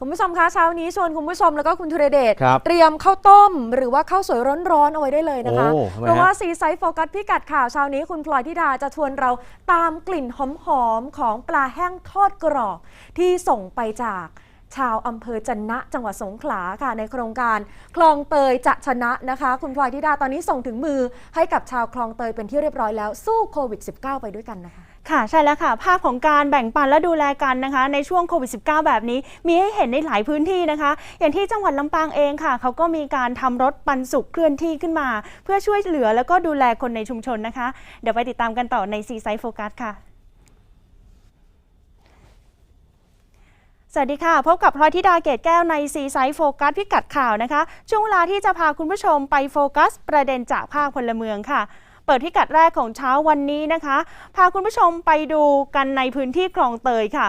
คุณผู้ชมคะเช้านี้ชวนคุณผู้ชมแล้วก็คุณธุรเดชครับเตรียมข้าวต้ม หรือว่าข้าวสวยร้อนๆเอาไว้ได้เลยนะคะโอ้ทำไมฮะเพราะว่าซีไซส์โฟกัสพิกัดข่าวเช้านี้คุณพลอยธิดาจะชวนเราตามกลิ่นหอมๆของปลาแห้งทอดกรอบที่ส่งไปจากชาวอำเภอจันนะจังหวัดสงขลาค่ะในโครงการคลองเตยจะชนะนะคะ คุณพลอยธิดาตอนนี้ส่งถึงมือให้กับชาวคลองเตยเป็นที่เรียบร้อยแล้วสู้โควิด -19 ไปด้วยกันนะคะ ค่ะใช่แล้วค่ะ ภาพของการแบ่งปันและดูแลกันนะคะ ในช่วงโควิด -19 แบบนี้ มีให้เห็นในหลายพื้นที่นะคะ อย่างที่จังหวัดลำปางเองค่ะ เขาก็มีการทำรถปันสุขเคลื่อนที่ขึ้นมา เพื่อช่วยเหลือแล้วก็ดูแลคนในชุมชนนะคะ เดี๋ยวไปติดตามกันต่อในซีไซส์โฟกัสค่ะสวัสดีค่ะ พบกับพลอยธิดาเกตแก้วในซีไซส์โฟกัสพิกัดข่าวนะคะ ช่วงเวลาที่จะพาคุณผู้ชมไปโฟกัส ประเด็นจากภาคพลเมืองค่ะ เปิดพิกัดแรกของเช้าวันนี้นะคะ พาคุณผู้ชมไปดูกันในพื้นที่คลองเตยค่ะ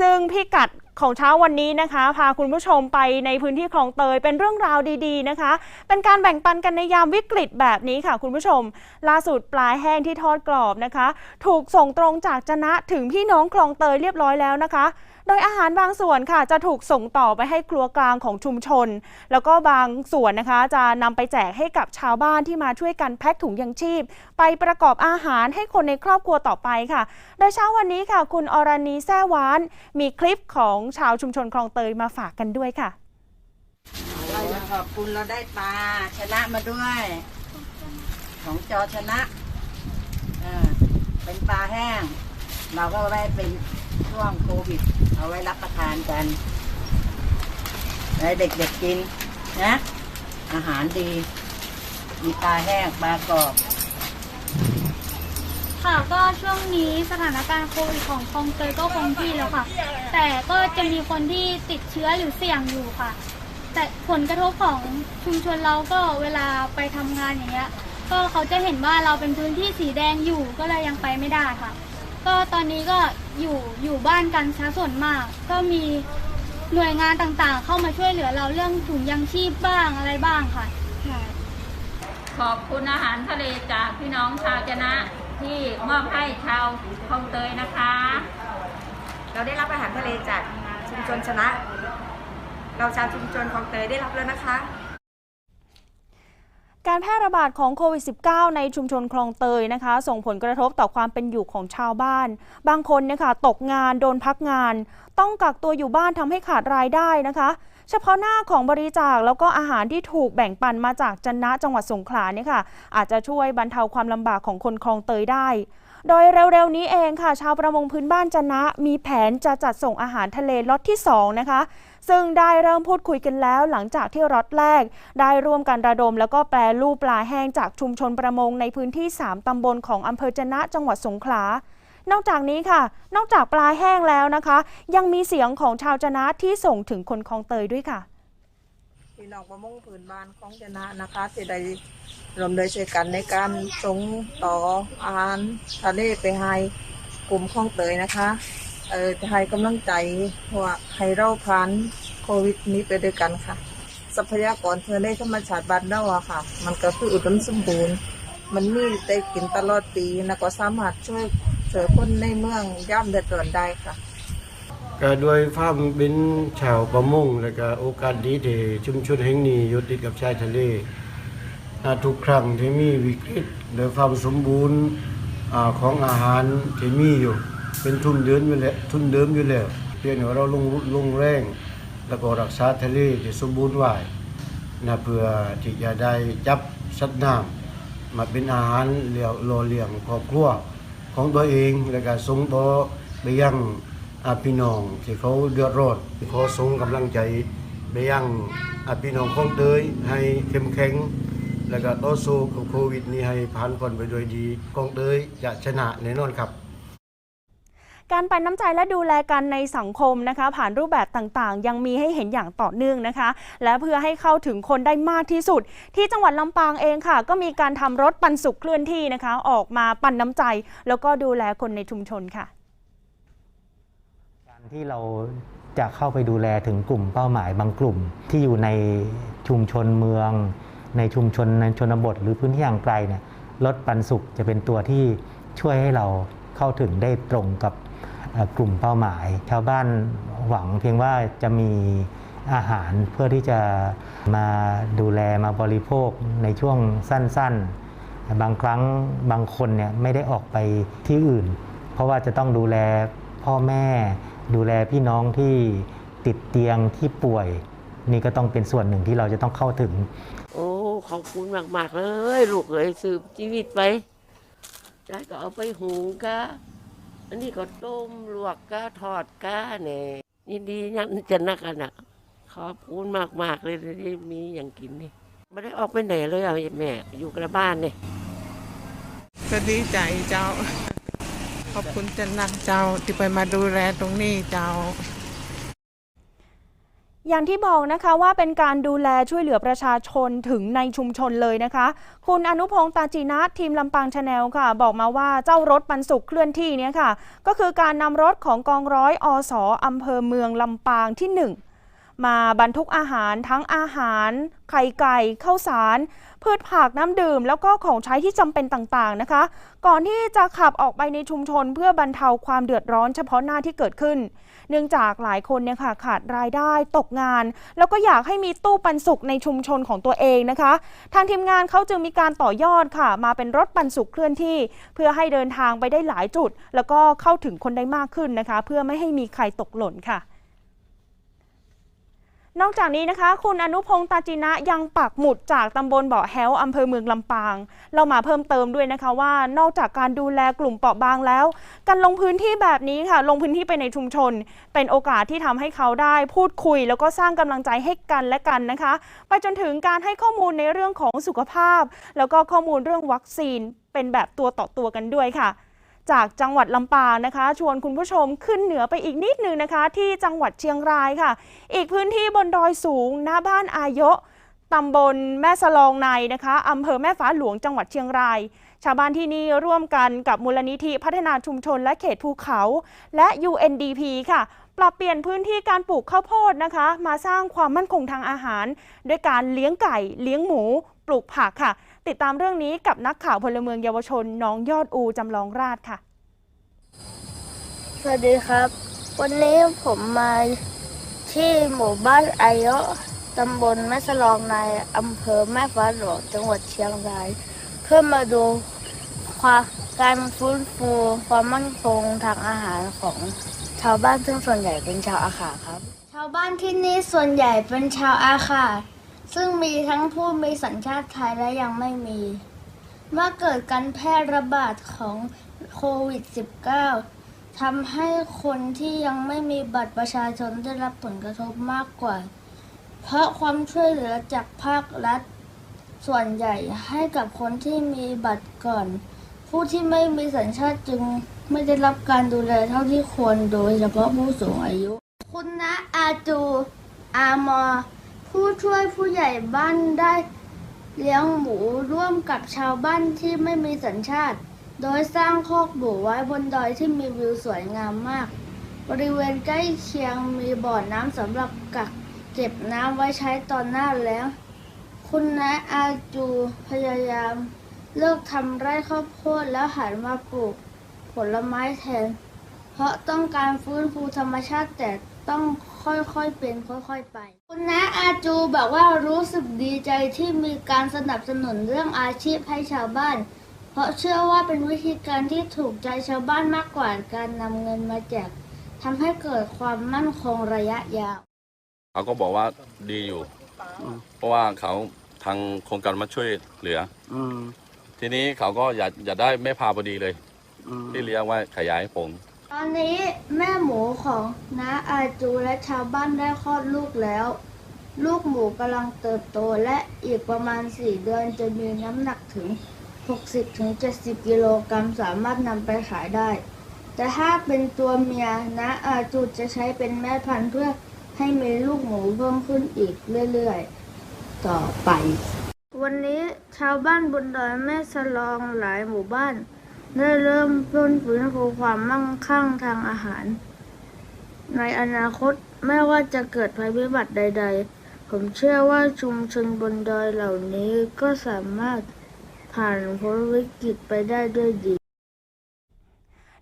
ซึ่งพิกัดของเช้าวันนี้นะคะ พาคุณผู้ชมไปในพื้นที่คลองเตยเป็นเรื่องราวดีๆนะคะ เป็นการแบ่งปันกันในยามวิกฤตแบบนี้ค่ะ คุณผู้ชม ล่าสุดปลาแห้งที่ทอดกรอบนะคะ ถูกส่งตรงจากจนะถึงพี่น้องคลองเตยเรียบร้อยแล้วนะคะ โดยอาหารบางส่วนค่ะจะถูกส่งต่อไปให้ครัวกลางของชุมชน แล้วก็บางส่วนนะคะ จะนำไปแจกให้กับชาวบ้านที่มาช่วยกันแพ็คถุงยังชีพ ไปประกอบอาหารให้คนในครอบครัวต่อไปค่ะ โดยเช้าวันนี้ค่ะ คุณอรณีแซ่หวาน มีคลิปของชาวชุมชนคลองเตยมาฝากกันด้วยค่ะเราจะขอบคุณเราได้ปลาชนะมาด้วย ของจอชนะอ่าเป็นปลาแห้ง เราก็ไว้เป็น ช่วงโควิด เอาไว้รับประทานกันให้เด็กๆกินนะ อาหารดี มีปลาแห้งปลากรอบ ค่ะก็ช่วงนี้สถานการณ์โควิดของคลองเตยก็คงที่แล้วค่ะ แต่ก็จะมีคนที่ติดเชื้อหรือเสี่ยงอยู่ค่ะ แต่ผลกระทบของชุมชนเราก็เวลาไปทำงานอย่างเงี้ย ก็เขาจะเห็นว่าเราเป็นพื้นที่สีแดงอยู่ก็เลยยังไปไม่ได้ค่ะ ก็ตอนนี้ก็อยู่อยู่บ้านกันซะส่วนมาก ก็มีหน่วยงานต่างๆ เข้ามาช่วยเหลือเราเรื่องถุงยังชีพบ้างอะไรบ้างค่ะใช่ขอบคุณอาหารทะเลจากพี่น้องชาวจะนะ ที่มอบให้ชาวคลองเตยนะคะ เราได้รับอาหารทะเลจากชุมชนชนะ เราชาวชุมชนคลองเตยได้รับแล้วนะคะ การแพร่ระบาดของโควิด -19 ในชุมชนคลองเตยนะคะ ส่งผลกระทบต่อความเป็นอยู่ของชาวบ้าน บางคนเนี่ยค่ะตกงานโดนพักงาน ต้องกักตัวอยู่บ้านทำให้ขาดรายได้นะคะ เฉพาะหน้าของบริจาคแล้วก็อาหารที่ถูกแบ่งปันมาจากจันนะจังหวัดสงขลาเนี่ยค่ะ อาจจะช่วยบรรเทาความลำบากของคนคลองเตยได้โดยเร็วๆนี้เองค่ะ ชาวประมงพื้นบ้านจันนะ มีแผนจะจัดส่งอาหารทะเลล็อตที่ 2 นะคะ ซึ่งได้เริ่มพูดคุยกันแล้วหลังจากที่ล็อตแรก ได้ร่วมกันระดม แล้วก็แปรรูปปลาแห้งจากชุมชนประมงในพื้นที่ 3 ตำบลของอำเภอจะนะจังหวัดสงขลานอกจากนี้ค่ะ นอกจากปลาแห้งแล้วนะคะ ยังมีเสียงของชาวจะนะที่ส่งถึงคนคลองเตยด้วยค่ะพี่น้องประมงผืนบ้านของชนะนะคะที่ได้รวมโดยช่วยกันในการส่งต่ออาหารทะเลไปให้กลุ่มคลองเตยนะคะ เออให้กำลังใจว่าให้เราผ่านโควิดนี้ไปด้วยกันค่ะ ทรัพยากรทะเลธรรมชาติบ้านเราอะค่ะ มันก็คืออุดมสมบูรณ์ มันมีได้กินตลอดปีแล้วก็สามารถช่วยช่วยคนในเมืองย่ำเดือดร้อนได้ค่ะก็ด้วยความเป็นชาวประมงแล้วก็โอกาสดีที่ชุมชนแห่งนี้อยู่ติดกับชายทะเลทุกครั้งที่มีวิกฤตโดยความสมบูรณ์ของอาหารที่มีอยู่ เป็นทุนเดิมอยู่แล้วทุนเดิมอยู่แล้วเพียงแต่ว่าเราลงลงแรง แล้วก็รักษาทะเลที่สมบูรณ์ไว้นะเพื่อที่จะได้จับสัตว์น้ำมาเป็นอาหารเลี้ยงรอเลี้ยงครอบครัวของตัวเองแล้วก็ส่งต่อไปยังอาพี่น้องที่เขาเดือดร้อนขอส่งกำลังใจไปยังอาพี่น้องของเตยให้เข้มแข็งแล้วก็ต่อสู้กับโควิดนี้ให้ผ่านพ้นไปโดยดีกองเตยจะชนะแน่นอนครับ การปันน้ำใจและดูแลกันในสังคมนะคะ ผ่านรูปแบบต่างๆ ยังมีให้เห็นอย่างต่อเนื่องนะคะ และเพื่อให้เข้าถึงคนได้มากที่สุด ที่จังหวัดลำปางเองค่ะ ก็มีการทำรถปันสุขเคลื่อนที่นะคะ ออกมาปันน้ำใจ แล้วก็ดูแลคนในชุมชนค่ะ การที่เราจะเข้าไปดูแลถึงกลุ่มเป้าหมายบางกลุ่ม ที่อยู่ในชุมชนเมือง ในชุมชนในชนบท หรือพื้นที่ห่างไกลเนี่ยรถปันสุขจะเป็นตัวที่ช่วยให้เราเข้าถึงได้ตรงกับ กลุ่มเป้าหมาย ชาวบ้านหวังเพียงว่าจะมีอาหารเพื่อที่จะมาดูแลมาบริโภคในช่วงสั้นๆ บางครั้งบางคนเนี่ยไม่ได้ออกไปที่อื่น เพราะว่าจะต้องดูแลพ่อแม่ ดูแลพี่น้องที่ติดเตียงที่ป่วย นี่ก็ต้องเป็นส่วนหนึ่งที่เราจะต้องเข้าถึง โอ้ขอบคุณมาก ๆ เลย ลูกเอ้ยสืบชีวิตไปยายก็เอาไปหุงกะ อันนี้ก็ต้มลวกกะทอดกะเนี่ยยินดียังจะนักกันอะขอบคุณมากๆเลยที่มีอย่างกินนี่ไม่ได้ออกไปไหนเลยอะแม่อยู่กับบ้านเนี่ยก็ดีใจเจ้า ขอบคุณจันนักเจ้าที่ไปมาดูแลตรงนี้เจ้า อย่างที่บอกนะคะว่าเป็นการดูแลช่วยเหลือประชาชนถึงในชุมชนเลยนะคะ คุณอนุพงศ์ตาจีนะทีมลำปางชาแนลค่ะ บอกมาว่าเจ้ารถปันสุขเคลื่อนที่เนี้ยค่ะ ก็คือการนำรถของกองร้อยอสอำเภอเมืองลำปางที่ 1มาบรรทุกอาหารทั้งอาหาร ไข่ไก่ข้าวสาร พืชผักน้ำดื่ม แล้วก็ของใช้ที่จำเป็นต่างๆนะคะ ก่อนที่จะขับออกไปในชุมชนเพื่อบรรเทาความเดือดร้อนเฉพาะหน้าที่เกิดขึ้น เนื่องจากหลายคนเนี่ยค่ะขาดรายได้ตกงาน แล้วก็อยากให้มีตู้ปันสุกในชุมชนของตัวเองนะคะ ทางทีมงานเขาจึงมีการต่อยอดค่ะ มาเป็นรถปันสุกเคลื่อนที่ เพื่อให้เดินทางไปได้หลายจุด แล้วก็เข้าถึงคนได้มากขึ้นนะคะ เพื่อไม่ให้มีใครตกหล่นค่ะ นอกจากนี้นะคะ คุณอนุพงศ์ตาจินะยังปักหมุดจากตำบลเบาะแฮวอำเภอเมืองลำปาง เรามาเพิ่มเติมด้วยนะคะว่านอกจากการดูแลกลุ่มเปราะบางแล้ว การลงพื้นที่แบบนี้ค่ะ ลงพื้นที่ไปในชุมชน เป็นโอกาสที่ทำให้เขาได้พูดคุย แล้วก็สร้างกำลังใจให้กันและกันนะคะ ไปจนถึงการให้ข้อมูลในเรื่องของสุขภาพ แล้วก็ข้อมูลเรื่องวัคซีนเป็นแบบตัวต่อตัวกันด้วยค่ะ จากจังหวัดลำปางนะคะ ชวนคุณผู้ชมขึ้นเหนือไปอีกนิดนึงนะคะ ที่จังหวัดเชียงรายค่ะ อีกพื้นที่บนดอยสูงหน้าบ้านอายะตำบลแม่สลองในนะคะอำเภอแม่ฟ้าหลวงจังหวัดเชียงราย ชาวบ้านที่นี่ร่วมกันกับมูลนิธิพัฒนาชุมชนและเขตภูเขา และ UNDP ค่ะ ปรับเปลี่ยนพื้นที่การปลูกข้าวโพดนะคะ มาสร้างความมั่นคงทางอาหาร ด้วยการเลี้ยงไก่ เลี้ยงหมู ปลูกผักค่ะ ติดตามเรื่องนี้กับนักข่าวพลเมืองเยาวชนน้องยอดอูจำลองราชค่ะ สวัสดีครับ วันนี้ผมมาที่หมู่บ้านอายะตำบลแม่สลองในอำเภอแม่ฟ้าหลวงจังหวัดเชียงราย เพื่อมาดูความการฟื้นฟูความมั่นคงทางอาหารของชาวบ้านซึ่งส่วนใหญ่เป็นชาวอาขาครับ ชาวบ้านที่นี่ส่วนใหญ่เป็นชาวอาขา ซึ่งมีทั้งผู้มีสัญชาติไทยและยังไม่มี เมื่อเกิดการแพร่ระบาดของโควิด -19 ทำให้คนที่ยังไม่มีบัตรประชาชนได้รับผลกระทบมากกว่า เพราะความช่วยเหลือจากภาครัฐ ส่วนใหญ่ให้กับคนที่มีบัตรก่อน ผู้ที่ไม่มีสัญชาติจึงไม่ได้รับการดูแลเท่าที่ควรโดยเฉพาะผู้สูงอายุ คุณนะอาจู อามอ ผู้ช่วยผู้ใหญ่บ้านได้เลี้ยงหมูร่วมกับชาวบ้านที่ไม่มีสัญชาติ โดยสร้างคอกหมูไว้บนดอยที่มีวิวสวยงามมาก บริเวณใกล้เคียงมีบ่อน้ำสำหรับกักเก็บน้ำไว้ใช้ตอนหน้าแล้ง คุณนะอาจูพยายาม เลิกทำไร่ข้าวโพดแล้วหันมาปลูกผลไม้แทน เพราะต้องการฟื้นฟูธรรมชาติแต่ต้องค่อยๆเป็นค่อยๆไป คุณน้าอาจูบอกว่ารู้สึกดีใจที่มีการสนับสนุนเรื่องอาชีพให้ชาวบ้าน เพราะเชื่อว่าเป็นวิธีการที่ถูกใจชาวบ้านมากกว่าการนำเงินมาแจกทำให้เกิดความมั่นคงระยะยาว เขาก็บอกว่าดีอยู่ เพราะว่าเขาทางโครงการมาช่วยเหลืออืมทีนี้เขาก็อยากอยากได้แม่พาพอดีเลยอืมที่เลี้ยงไว้ขยายผง ตอนนี้แม่หมูของน้าอาจูและชาวบ้านได้คลอดลูกแล้ว ลูกหมูกำลังเติบโตและอีกประมาณ 4 เดือนจะมีน้ำหนักถึง 60-70 กิโลกรัมสามารถนำไปขายได้ แต่ถ้าเป็นตัวเมียนะอาจูจะใช้เป็นแม่พันธุ์เพื่อให้มีลูกหมูเพิ่มขึ้นอีกเรื่อยๆ ต่อไป วันนี้ชาวบ้านบนดอยแม่สลองหลายหมู่บ้าน ได้เริ่มต้นฟื้นฟูความมั่งคั่งทางอาหาร ในอนาคตไม่ว่าจะเกิดภัยพิบัติใด ๆ ผมเชื่อว่าชุมชนบนดอยเหล่านี้ก็สามารถผ่านพ้นวิกฤตไปได้ด้วยดี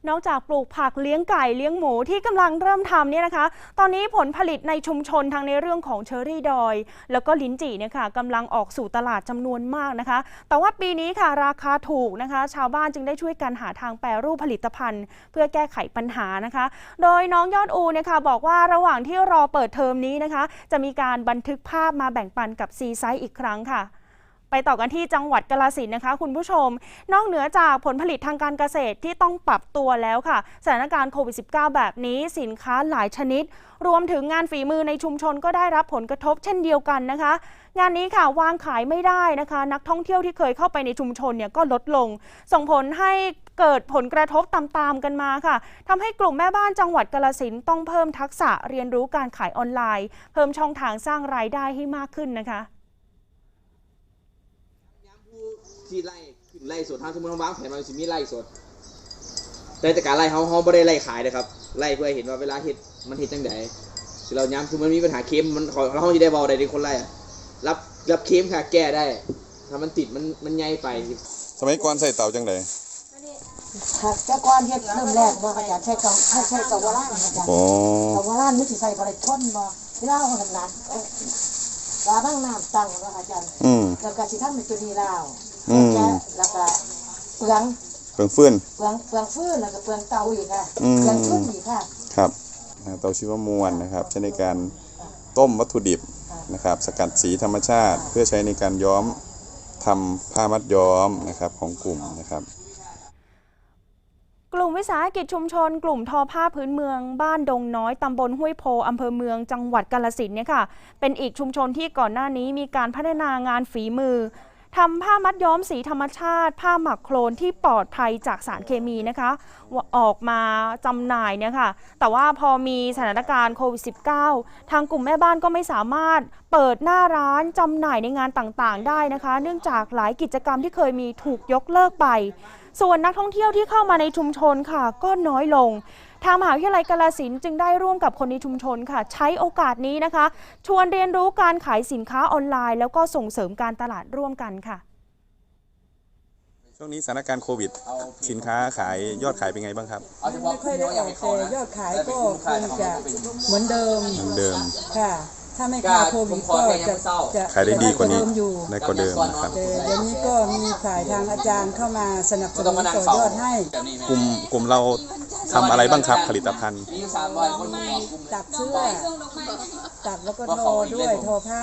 นอกจากปลูกผักเลี้ยงไก่เลี้ยงหมูที่กำลังเริ่มทำเนี่ยนะคะ ตอนนี้ผลผลิตในชุมชนทั้งในเรื่องของเชอร์รี่ดอย แล้วก็ลิ้นจี่เนี่ยค่ะกำลังออกสู่ตลาดจำนวนมากนะคะ แต่ว่าปีนี้ค่ะราคาถูกนะคะ ชาวบ้านจึงได้ช่วยกันหาทางแปรรูปผลิตภัณฑ์ เพื่อแก้ไขปัญหานะคะ โดยน้องยอดอูเนี่ยค่ะบอกว่าระหว่างที่รอเปิดเทอมนี้นะคะ จะมีการบันทึกภาพมาแบ่งปันกับซีไซต์อีกครั้งค่ะ ไปต่อกันที่จังหวัดกาลสินนะคะ คุณผู้ชม นอกเหนือจากผลผลิตทางการเกษตรที่ต้องปรับตัวแล้วค่ะ สถานการณ์โควิด -19 แบบนี้สินค้าหลายชนิด รวมถึงงานฝีมือในชุมชนก็ได้รับผลกระทบเช่นเดียวกันนะคะ งานนี้ค่ะวางขายไม่ได้นะคะ นักท่องเที่ยวที่เคยเข้าไปในชุมชนเนี่ยก็ลดลง ส่งผลให้เกิดผลกระทบตามๆกันมาค่ะทำให้กลุ่มแม่บ้านจังหวัดกาลสินต้องเพิ่มทักษะเรียนรู้การขายออนไลน์ เพิ่มช่องทางสร้างรายได้ให้มากขึ้นนะคะ ที่ไล่ขึ้นไล่สดทางสมมติว่าวางแผนมาสิมีไล่สด แต่จากการไล่เขาเขาไม่ได้ไล่ขายนะครับไล่เพื่อให้เห็นว่าเวลาเห็ดมันเห็ดจังไดสิเราย้ำคือมันมีปัญหาเค็มมันเขาเขาจะได้บอกได้ในคนไล่อะรับรับเค็มค่ะแก้ได้ ถ้ามันติดมันมันใหญ่ไปสมัยก่อนใส่เตาจังไดค่ะแต่ก่อนเฮ็ดเริ่มแรกบ่อาจารย์ใช้เก่าใช้ใช้เก่าโบราณอาจารย์อ๋อเก่าโบราณมันสิใส่บ่ได้ทนบ่เวลาเอาทำงานเอาลาตั้งน้ำตั้งบ่อาจารย์อืมแล้วก็สิทำเป็นตัวนี้แล้ว อืมแกะแล้วก็เปลืองเปิงฟื้นเปลืองเปลืองฟืนแล้วก็เปลืองเตาอีกค่ะอืม เปลืองฟืนอีกค่ะครับอ่าเตาชีวมวลนะครับ ใช้ในการต้มวัตถุดิบนะครับ สกัดสีธรรมชาติ เพื่อใช้ในการย้อมทำผ้ามัดย้อมนะครับของกลุ่มนะครับ กลุ่มวิสาหกิจชุมชน กลุ่มทอผ้าพื้นเมือง บ้านดงน้อย ตำบลห้วยโพอำเภอเมืองจังหวัดกาลสินธุ์เนี่ยค่ะ เป็นอีกชุมชนที่ก่อนหน้านี้มีการพัฒนางานฝีมือ ทำผ้ามัดย้อมสีธรรมชาติ ผ้าหมักโครนที่ปลอดภัยจากสารเคมีนะคะออกมาจำหน่ายเนี่ยค่ะแต่ว่าพอมีสถานการณ์โควิด -19 ทางกลุ่มแม่บ้านก็ไม่สามารถเปิดหน้าร้านจำหน่ายในงานต่างๆ ได้นะคะ เนื่องจากหลายกิจกรรมที่เคยมีถูกยกเลิกไป ส่วนนักท่องเที่ยวที่เข้ามาในชุมชนค่ะ ก็น้อยลง ทางมหาวิทยาลัยกาลสินธุ์จึงได้ร่วมกับคนในชุมชนค่ะ ใช้โอกาสนี้นะคะ ชวนเรียนรู้การขายสินค้าออนไลน์ แล้วก็ส่งเสริมการตลาดร่วมกันค่ะ ช่วงนี้สถานการณ์โควิด สินค้าขายยอดขายเป็นไงบ้างครับไม่ค่อยได้ออกแต่ยอดขายก็คงจะเหมือนเดิมเหมือนเดิมค่ะ ถ้าไม่ค่าโควิดก็จะจะขายได้ดีกว่านี้จะเดิมอยู่ได้กว่าเดิมนะครับแต่เดี๋ยวนี้ก็มีฝ่ายทางอาจารย์เข้ามาสนับสนุนต่อยอดให้ กลุ่มกลุ่มเรา ทำอะไรบ้างครับผลิตภัณฑ์ตัดเสื้อตัดแล้วก็ทอด้วยทอผ้า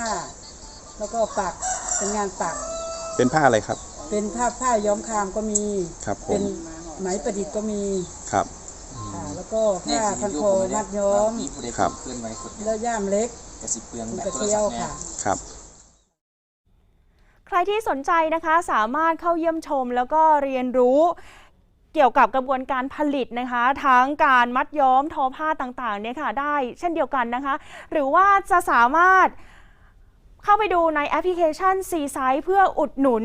แล้วก็ปักเป็นงานปัก เป็นผ้าอะไรครับ เป็นผ้าผ้าย้อมคามก็มี ครับผเป็นมไหมประดิษฐ์ก็มีครับ ค่ะแล้วก็ผ้าพันคอมัดย้อม ครับแล้วย่ามเล็กมีกระเทียวค่ะ ครับ ใครที่สนใจนะคะสามารถเข้าเยี่ยมชมแล้วก็เรียนรู้ เกี่ยวกับกระบวนการผลิตนะคะ ทั้งการมัดย้อมทอผ้าต่างๆเนี่ยค่ะได้เช่นเดียวกันนะคะ หรือว่าจะสามารถเข้าไปดูในแอปพลิเคชัน C s i เพื่ออุดหนุน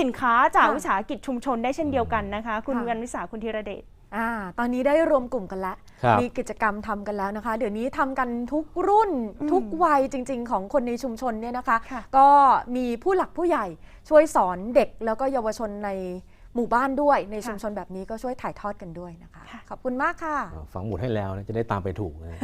สินค้าจากค่ะวิสาหกิจชุมชนได้เช่นเดียวกันนะคะ คุณค่ะเงินวิสาคุณธีรเดชอ่าตอนนี้ได้รวมกลุ่มกันแล้วครับมีกิจกรรมทำกันแล้วนะคะ เดี๋ยวนี้ทำกันทุกรุ่นอืมทุกวัยจริง ๆ ของคนในชุมชนเนี่ยนะคะค่ะก็มีผู้หลักผู้ใหญ่ช่วยสอนเด็กแล้วก็เยาวชนใน หมู่บ้านด้วยในชุมชนแบบนี้ก็ช่วยถ่ายทอดกันด้วยนะคะ ขอบคุณมากค่ะฝังหมุดให้แล้วนะจะได้ตามไปถูกนะ